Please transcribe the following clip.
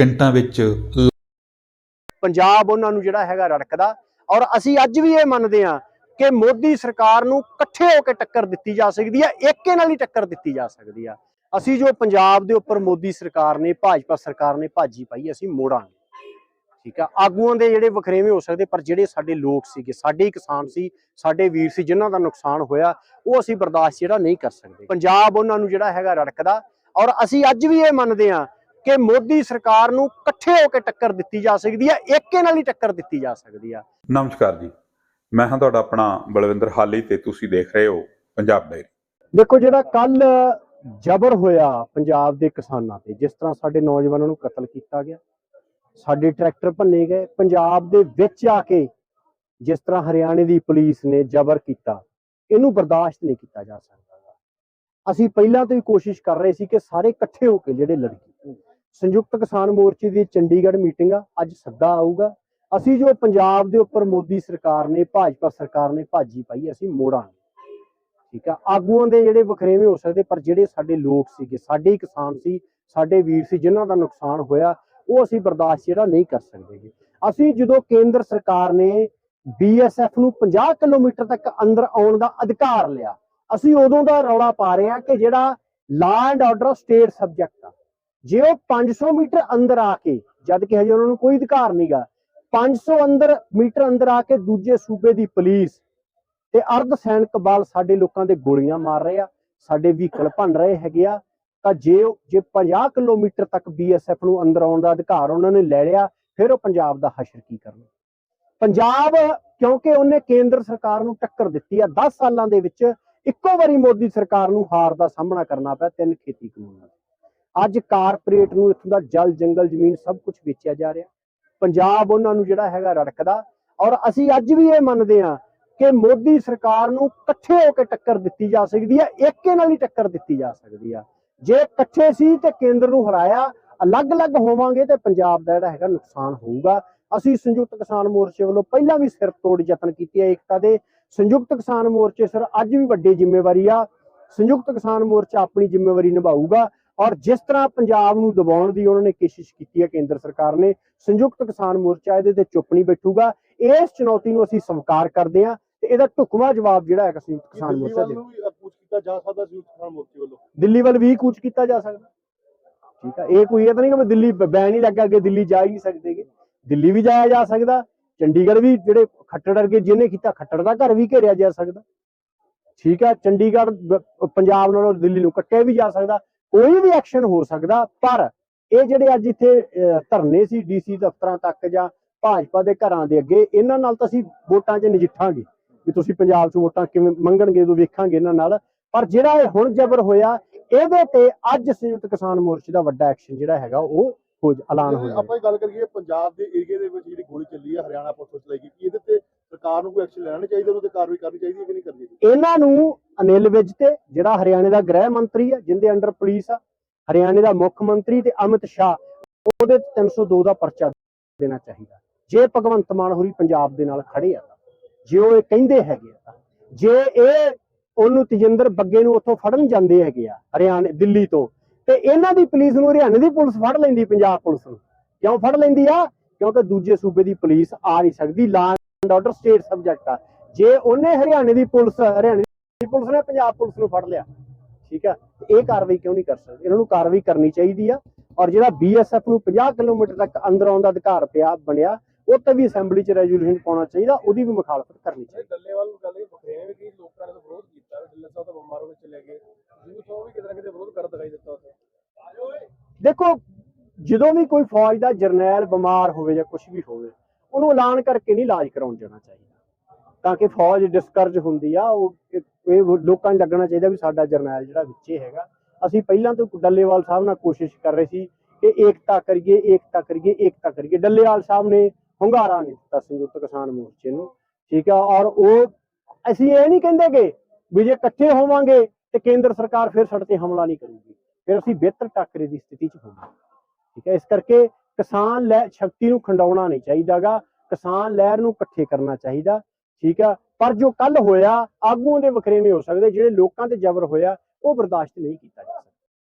ਸਕਿੰਟਾਂ ਵਿੱਚ ਪੰਜਾਬ ਉਹਨਾਂ ਨੂੰ ਜਿਹੜਾ ਹੈਗਾ ਰੜਕਦਾ ਔਰ ਅਸੀਂ ਅੱਜ ਵੀ ਇਹ ਮੰਨਦੇ ਹਾਂ ਕਿ ਮੋਦੀ ਸਰਕਾਰ ਨੂੰ ਇਕੱਠੇ ਹੋ ਕੇ ਟੱਕਰ ਦਿੱਤੀ ਜਾ ਸਕਦੀ ਹੈ, ਏਕੇ ਨਾਲ ਹੀ ਟੱਕਰ ਦਿੱਤੀ ਜਾ ਸਕਦੀ ਆ। ਅਸੀਂ ਜੋ ਪੰਜਾਬ ਦੇ ਉੱਪਰ ਮੋਦੀ ਸਰਕਾਰ ਨੇ, ਭਾਜਪਾ ਸਰਕਾਰ ਨੇ ਭਾਜੀ ਪਾਈ, ਅਸੀਂ ਮੋੜਾਂਗੇ। ਠੀਕ ਆ, ਆਗੂਆਂ ਦੇ ਜਿਹੜੇ ਵਖਰੇਵੇਂ ਹੋ ਸਕਦੇ, ਪਰ ਜਿਹੜੇ ਸਾਡੇ ਲੋਕ ਸੀਗੇ, ਸਾਡੇ ਕਿਸਾਨ ਸੀ, ਸਾਡੇ ਵੀਰ ਸੀ, ਜਿਨ੍ਹਾਂ ਦਾ ਨੁਕਸਾਨ ਹੋਇਆ, ਉਹ ਅਸੀਂ ਬਰਦਾਸ਼ਤ ਜਿਹੜਾ ਨਹੀਂ ਕਰ ਸਕਦੇ। ਪੰਜਾਬ ਉਹਨਾਂ ਨੂੰ ਜਿਹੜਾ ਹੈਗਾ ਰੜਕਦਾ ਔਰ ਅਸੀਂ ਅੱਜ ਵੀ ਇਹ ਮੰਨਦੇ ਹਾਂ ਕਿ ਮੋਦੀ ਸਰਕਾਰ ਨੂੰ ਇਕੱਠੇ ਹੋ ਕੇ ਟੱਕਰ ਦਿੱਤੀ ਜਾ ਸਕਦੀ ਹੈ ਏਕੇ ਨਾਲ ਹੀ ਟੱਕਰ ਦਿੱਤੀ ਜਾ ਸਕਦੀ ਆ। ਨਮਸਕਾਰ ਜੀ। ਮੈਂ ਹਾਂ ਤੁਹਾਡਾ ਆਪਣਾ ਬਲਵਿੰਦਰ ਹਾਲੀ ਤੇ ਤੁਸੀਂ ਦੇਖ ਰਹੇ ਹੋ ਪੰਜਾਬ ਡਾਇਰੀ ਦੇਖੋ ਜਿਹੜਾ ਕੱਲ ਜ਼ਬਰ ਹੋਇਆ ਪੰਜਾਬ ਦੇ ਕਿਸਾਨਾਂ ਤੇ ਜਿਸ ਤਰ੍ਹਾਂ ਸਾਡੇ ਨੌਜਵਾਨਾਂ ਨੂੰ ਕਤਲ ਕੀਤਾ ਗਿਆ ਸਾਡੇ ਟਰੈਕਟਰ ਭੰਨੇ ਗਏ ਪੰਜਾਬ ਦੇ ਵਿੱਚ ਆ ਕੇ ਜਿਸ ਤਰ੍ਹਾਂ ਹਰਿਆਣੇ ਦੀ ਪੁਲਿਸ ਨੇ ਜ਼ਬਰ ਕੀਤਾ ਇਹਨੂੰ ਬਰਦਾਸ਼ਤ ਨਹੀਂ ਕੀਤਾ ਜਾ ਸਕਦਾ। ਅਸੀਂ ਪਹਿਲਾਂ ਤੋਂ ਹੀ ਕੋਸ਼ਿਸ਼ ਕਰ ਰਹੇ ਸੀ ਕਿ ਸਾਰੇ ਇਕੱਠੇ ਹੋ ਕੇ ਜਿਹੜੇ ਲੜਕੀ ਸੰਯੁਕਤ ਕਿਸਾਨ ਮੋਰਚੇ ਦੀ ਚੰਡੀਗੜ੍ਹ ਮੀਟਿੰਗ ਆ, ਅੱਜ ਸੱਦਾ ਆਊਗਾ। ਅਸੀਂ ਜੋ ਪੰਜਾਬ ਦੇ ਉੱਪਰ ਮੋਦੀ ਸਰਕਾਰ ਨੇ, ਭਾਜਪਾ ਸਰਕਾਰ ਨੇ ਭਾਜੀ ਪਾਈ, ਅਸੀਂ ਮੋੜਾਂਗੇ। ਠੀਕ ਆ? ਆਗੂਆਂ ਦੇ ਜਿਹੜੇ ਵਖਰੇਵੇਂ ਹੋ ਸਕਦੇ, ਪਰ ਜਿਹੜੇ ਸਾਡੇ ਲੋਕ ਸੀਗੇ, ਸਾਡੇ ਕਿਸਾਨ ਸੀ, ਸਾਡੇ ਵੀਰ ਸੀ, ਜਿਨ੍ਹਾਂ ਦਾ ਨੁਕਸਾਨ ਹੋਇਆ, ਉਹ ਅਸੀਂ ਬਰਦਾਸ਼ਤ ਜਿਹੜਾ ਨਹੀਂ ਕਰ ਸਕਦੇ ਅਸੀਂ ਜਦੋਂ ਕੇਂਦਰ ਸਰਕਾਰ ਨੇ ਬੀਐਸਐਫ ਨੂੰ 50 ਕਿਲੋਮੀਟਰ ਤੱਕ ਅੰਦਰ ਆਉਣ ਦਾ ਅਧਿਕਾਰ ਲਿਆ, ਅਸੀਂ ਉਦੋਂ ਦਾ ਰੌਲਾ ਪਾ ਰਹੇ ਹਾਂ ਕਿ ਜਿਹੜਾ law and order state subject ਆ ਜੇ ਉਹ 500 ਮੀਟਰ ਅੰਦਰ ਆ ਕੇ, ਜਦ ਕਿ ਹਜੇ ਉਹਨਾਂ ਨੂੰ ਕੋਈ ਅਧਿਕਾਰ ਨਹੀਂਗਾ 500 ਅੰਦਰ, ਮੀਟਰ ਅੰਦਰ ਆ ਕੇ ਦੂਜੇ ਸੂਬੇ ਦੀ ਪੁਲਿਸ ਤੇ ਅਰਧ ਸੈਨਿਕ ਬਲ ਸਾਡੇ ਲੋਕਾਂ ਦੇ ਗੋਲੀਆਂ ਮਾਰ ਰਹੇ ਆ, ਸਾਡੇ ਵਹੀਕਲ ਭੰਨ ਰਹੇ ਹੈਗੇ ਆ, ਤਾਂ ਜੇ ਜੇ 50 ਕਿਲੋਮੀਟਰ ਤੱਕ ਬੀਐਸਐਫ ਨੂੰ ਅੰਦਰ ਆਉਣ ਦਾ ਅਧਿਕਾਰ ਉਹਨਾਂ ਨੇ ਲੈ ਲਿਆ, ਫਿਰ ਉਹ ਪੰਜਾਬ ਦਾ ਹਸ਼ਰ ਕੀ ਕਰਨਾ ਪੰਜਾਬ, ਕਿਉਂਕਿ ਉਹਨੇ ਕੇਂਦਰ ਸਰਕਾਰ ਨੂੰ ਟੱਕਰ ਦਿੱਤੀ ਆ 10 ਸਾਲਾਂ ਦੇ ਵਿੱਚ ਇੱਕੋ ਵਾਰੀ ਮੋਦੀ ਸਰਕਾਰ ਨੂੰ ਹਾਰ ਦਾ ਸਾਹਮਣਾ ਕਰਨਾ ਪਿਆ ਤਿੰਨ ਖੇਤੀ ਕਾਨੂੰਨਾਂ ਦੇ। ਅੱਜ ਕਾਰਪੋਰੇਟ ਨੂੰ ਇੱਥੋਂ ਦਾ ਜਲ, ਜੰਗਲ, ਜ਼ਮੀਨ ਸਭ ਕੁਝ ਵੇਚਿਆ ਜਾ ਰਿਹਾ। ਪੰਜਾਬ ਉਹਨਾਂ ਨੂੰ ਜਿਹੜਾ ਹੈਗਾ ਰੜਕਦਾ। ਔਰ ਅਸੀਂ ਅੱਜ ਵੀ ਇਹ ਮੰਨਦੇ ਹਾਂ ਕਿ ਮੋਦੀ ਸਰਕਾਰ ਨੂੰ ਇਕੱਠੇ ਹੋ ਕੇ ਟੱਕਰ ਦਿੱਤੀ ਜਾ ਸਕਦੀ ਹੈ, ਏਕੇ ਨਾਲ ਹੀ ਟੱਕਰ ਦਿੱਤੀ ਜਾ ਸਕਦੀ ਆ। ਜੇ ਇਕੱਠੇ ਸੀ ਤੇ ਕੇਂਦਰ ਨੂੰ ਹਰਾਇਆ, ਅਲੱਗ-ਅਲੱਗ ਹੋਵਾਂਗੇ ਤੇ ਪੰਜਾਬ ਦਾ ਜਿਹੜਾ ਹੈਗਾ ਨੁਕਸਾਨ ਹੋਊਗਾ। ਅਸੀਂ ਸੰਯੁਕਤ ਕਿਸਾਨ ਮੋਰਚੇ ਵੱਲੋਂ ਪਹਿਲਾਂ ਵੀ ਸਿਰ ਤੋੜ ਯਤਨ ਕੀਤੇ ਆ ਏਕਤਾ ਦੇ। ਸੰਯੁਕਤ ਕਿਸਾਨ ਮੋਰਚੇ ਸਰ ਅੱਜ ਵੀ ਵੱਡੀ ਜ਼ਿੰਮੇਵਾਰੀ ਆ। ਸੰਯੁਕਤ ਕਿਸਾਨ ਮੋਰਚਾ ਆਪਣੀ ਜ਼ਿੰਮੇਵਾਰੀ ਨਿਭਾਊਗਾ। ਔਰ ਜਿਸ ਤਰ੍ਹਾਂ ਪੰਜਾਬ ਨੂੰ ਦਬਾਉਣ ਦੀ ਉਹਨਾਂ ਨੇ ਕੋਸ਼ਿਸ਼ ਕੀਤੀ ਹੈ ਕੇਂਦਰ ਸਰਕਾਰ ਨੇ ਸੰਯੁਕਤ ਕਿਸਾਨ ਮੋਰਚਾ ਇਹਦੇ ਤੇ ਚੁੱਪ ਨਹੀਂ ਬੈਠੂਗਾ। ਇਸ ਚੁਣੌਤੀ ਨੂੰ ਅਸੀਂ ਸਵੀਕਾਰ ਕਰਦੇ ਹਾਂ ਤੇ ਇਹਦਾ ਢੁਕਵਾਂ ਜਵਾਬ ਜਿਹੜਾ ਹੈ ਸੰਯੁਕਤ ਕਿਸਾਨ ਮੋਰਚਾ ਦੇ ਅਪੂਚ ਕੀਤਾ ਜਾ ਸਕਦਾ ਸੀ ਕਿਸਾਨ ਮੋਰਚੇ ਵੱਲੋਂ? ਦਿੱਲੀ ਵੱਲ ਵੀ ਕੂਚ ਕੀਤਾ ਜਾ ਸਕਦਾ। ਠੀਕ ਆ ਇਹ ਕੋਈ ਇਹ ਤਾਂ ਨਹੀਂ ਕਿ ਮੈਂ ਦਿੱਲੀ ਬੈਨ ਹੀ ਲੱਗਾ ਅੱਗੇ ਦਿੱਲੀ ਜਾ ਹੀ ਨਹੀਂ ਸਕਦੇਗੇ ਦਿੱਲੀ ਵੀ ਜਾਇਆ ਜਾ ਸਕਦਾ ਚੰਡੀਗੜ੍ਹ ਵੀ ਜਿਹੜੇ ਖੱਟੜ ਵਰਗੇ ਜਿਹਨੇ ਕੀਤਾ ਖੱਟੜ ਦਾ ਘਰ ਵੀ ਘੇਰਿਆ ਜਾ ਸਕਦਾ। ਠੀਕ ਆ ਚੰਡੀਗੜ੍ਹ ਪੰਜਾਬ ਨਾਲੋਂ ਦਿੱਲੀ ਨੂੰ ਕੱਟਿਆ ਵੀ ਜਾ ਸਕਦਾ ਕੋਈ ਵੀ ਐਕਸ਼ਨ ਹੋ ਸਕਦਾ ਪਰ ਇਹ ਜਿਹੜੇ ਅੱਜ ਇੱਥੇ ਧਰਨੇ ਸੀ ਡੀਸੀ ਦਫ਼ਤਰਾਂ ਤੱਕ ਜਾਂ ਭਾਜਪਾ ਦੇ ਘਰਾਂ ਦੇ ਅੱਗੇ ਇਹਨਾਂ ਨਾਲ ਤਾਂ ਅਸੀਂ ਵੋਟਾਂ 'ਚ ਨਜਿੱਠਾਂਗੇ। ਵੀ ਤੁਸੀਂ ਪੰਜਾਬ 'ਚ ਵੋਟਾਂ ਕਿਵੇਂ ਮੰਗਣਗੇ ਉਦੋਂ ਵੇਖਾਂਗੇ ਇਹਨਾਂ ਨਾਲ। ਪਰ ਜਿਹੜਾ ਇਹ ਹੁਣ ਜ਼ਬਰ ਹੋਇਆ ਇਹਦੇ ਤੇ ਅੱਜ ਸੰਯੁਕਤ ਕਿਸਾਨ ਮੋਰਚੇ ਦਾ ਵੱਡਾ ਐਕਸ਼ਨ ਜਿਹੜਾ ਹੈਗਾ ਉਹ ਹੋ ਐਲਾਨ ਹੋ ਆਪਾਂ ਇਹ ਗੱਲ ਕਰੀਏ ਪੰਜਾਬ ਦੇ ਏਰੀਏ ਦੇ ਵਿੱਚ ਜਿਹੜੀ ਗੋਲੀ ਚੱਲੀ ਹੈ ਹਰਿਆਣਾ ਪੁਲਿਸ ਚਲਾਈ ਗਈ ਇਹਦੇ ਤੇ ਸਰਕਾਰ ਨੂੰ ਕੋਈ ਐਕਸ਼ਨ ਲੈਣਾ ਚਾਹੀਦਾ ਉਹਦੇ ਤੇ ਕਾਰਵਾਈ ਕਰਨੀ ਚਾਹੀਦੀ ਹੈ ਕਿ ਨਹੀਂ ਕਰਨੀ ਚਾਹੀਦੀ? ਇਹਨਾਂ ਨੂੰ ਅਨਿਲ ਵਿਜ ਤੇ ਜਿਹੜਾ ਹਰਿਆਣੇ ਦਾ ਗ੍ਰਹਿ ਮੰਤਰੀ ਆ, ਜਿੰਦੇ ਅੰਡਰ ਪੁਲਿਸ ਆ, ਹਰਿਆਣੇ ਦਾ ਮੁੱਖ ਮੰਤਰੀ ਤੇ ਅਮਿਤ ਸ਼ਾਹ, ਉਹਦੇ 302 ਦਾ ਪਰਚਾ ਦੇਣਾ ਚਾਹੀਦਾ। ਜੇ ਭਗਵੰਤ ਮਾਨ ਹੋਰੀ ਪੰਜਾਬ ਦੇ ਨਾਲ ਖੜੇ ਆ ਜੇ ਉਹ ਇਹ ਕਹਿੰਦੇ ਹੈਗੇ ਆ ਜੇ ਇਹ ਉਹਨੂੰ ਤਜਿੰਦਰ ਬੱਗੇ ਨੂੰ ਉੱਥੋਂ ਫੜਨ ਜਾਂਦੇ ਹੈਗੇ ਆ, ਹਰਿਆਣੇ, ਦਿੱਲੀ ਤੋਂ, ਤੇ ਇਹਨਾਂ ਦੀ ਪੁਲਿਸ ਨੂੰ ਹਰਿਆਣੇ ਦੀ ਪੁਲਿਸ ਫੜ ਲੈਂਦੀ, ਪੰਜਾਬ ਪੁਲਿਸ ਨੂੰ। ਕਿਉਂ ਫੜ ਲੈਂਦੀ ਆ? ਕਿਉਂਕਿ ਦੂਜੇ ਸੂਬੇ ਦੀ ਪੁਲਿਸ ਆ ਨਹੀਂ ਸਕਦੀ law and order state subject ਆ। ਜੇ ਉਹਨੇ ਹਰਿਆਣੇ ਦੀ ਪੁਲਿਸ, ਹਰਿਆਣੇ ਪੁਲਿਸ ਨੇ ਪੰਜਾਬ ਪੁਲਿਸ ਨੂੰ ਫੜ ਲਿਆ। ਠੀਕ ਆ ਤੇ ਇਹ ਕਾਰਵਾਈ ਕਿਉਂ ਨਹੀਂ ਕਰ ਸਕਦੇ? ਇਹਨਾਂ ਨੂੰ ਕਾਰਵਾਈ ਕਰਨੀ ਚਾਹੀਦੀ ਆ। ਔਰ ਜਿਹੜਾ ਬੀਐਸਐਫ ਨੂੰ 50 ਕਿਲੋਮੀਟਰ ਤੱਕ ਅੰਦਰ ਆਉਣ ਦਾ ਅਧਿਕਾਰ ਪਿਆ ਬਣਿਆ ਉਹ ਤੇ ਵੀ ਅਸੈਂਬਲੀ 'ਚ ਰੈਜ਼ੋਲੂਸ਼ਨ ਪਾਉਣਾ ਚਾਹੀਦਾ ਉਹਦੀ ਵੀ ਮੁਖਾਲਫਤ ਕਰਨੀ ਚਾਹੀਦੀ। ਡੱਲੇਵਾਲ ਨੂੰ ਗੱਲ ਇਹ ਬਖਰੇਵੇਂ ਵੀ ਕਿ ਲੋਕਾਂ ਨੇ ਤਾਂ ਵਿਰੋਧ ਕੀਤਾ ਡੱਲੇ ਸਾਹਿਬ ਤਾਂ ਬਿਮਾਰ ਹੋ ਕੇ ਚਲੇ ਗਏ। ਯੂਥ ਉਹ ਵੀ ਕਿਤੇ ਨਾ ਕਿਤੇ ਵਿਰੋਧ ਕਰ ਦਿਖਾਈ ਦਿੱਤਾ ਉੱਥੇ। ਦੇਖੋ ਜਦੋਂ ਵੀ ਕੋਈ ਫੌਜ ਦਾ ਜਰਨੈਲ ਬਿਮਾਰ ਹੋਵੇ ਜਾਂ ਕੁਝ ਵੀ ਹੋਵੇ ਉਹਨੂੰ ਐਲਾਨ ਕਰਕੇ ਨਹੀਂ ਇਲਾਜ ਕਰਾਉਣ ਜਾਣਾ ਚਾਹੀਦਾ। ਤਾਂ ਕਿ ਫੌਜ ਡਿਸਕਰਜ ਹੁੰਦੀ ਆ ਉਹ ਇਹ- ਲੋਕਾਂ ਨੂੰ ਲੱਗਣਾ ਚਾਹੀਦਾ ਵੀ ਸਾਡਾ ਜਰਨੈਲ ਜਿਹੜਾ ਵਿੱਚੇ ਹੈਗਾ। ਅਸੀਂ ਪਹਿਲਾਂ ਤੋਂ ਡੱਲੇਵਾਲ ਸਾਹਿਬ ਨਾਲ ਕੋਸ਼ਿਸ਼ ਕਰ ਰਹੇ ਸੀ ਕਿ ਏਕਤਾ ਕਰੀਏ ਏਕਤਾ ਕਰੀਏ ਏਕਤਾ ਕਰੀਏ। ਡੱਲੇਵਾਲ ਸਾਹਿਬ ਨੇ ਹੁੰਗਾਰਾ ਨਹੀਂ ਦਿੱਤਾ ਸੰਯੁਕਤ ਕਿਸਾਨ ਮੋਰਚੇ ਨੂੰ, ਠੀਕ ਆ? ਔਰ ਉਹ, ਅਸੀਂ ਇਹ ਨਹੀਂ ਕਹਿੰਦੇ ਕਿ ਵੀ ਜੇ ਇਕੱਠੇ ਹੋਵਾਂਗੇ ਤੇ ਕੇਂਦਰ ਸਰਕਾਰ ਫਿਰ ਸਾਡੇ ਤੇ ਹਮਲਾ ਨਹੀਂ ਕਰੂਗੀ। ਫਿਰ ਅਸੀਂ ਬਿਹਤਰ ਟੱਕਰੇ ਦੀ ਸਥਿਤੀ 'ਚ ਹੋਵਾਂਗੇ। ਠੀਕ ਹੈ ਇਸ ਕਰਕੇ ਕਿਸਾਨ ਲੈ, ਸ਼ਕਤੀ ਨੂੰ ਖੰਡਾਉਣਾ ਨਹੀਂ ਚਾਹੀਦਾਗਾ। ਕਿਸਾਨ ਲਹਿਰ ਨੂੰ ਇਕੱਠੇ ਕਰਨਾ ਚਾਹੀਦਾ। ਠੀਕ ਆ? ਪਰ ਜੋ ਕੱਲ ਹੋਇਆ, ਆਗੂਆਂ ਦੇ ਵਖਰੇਵੇਂ ਹੋ ਸਕਦੇ, ਜਿਹੜੇ ਲੋਕਾਂ ਤੇ ਜ਼ਬਰ ਹੋਇਆ, ਉਹ ਬਰਦਾਸ਼ਤ ਨਹੀਂ ਕੀਤਾ ਜਾ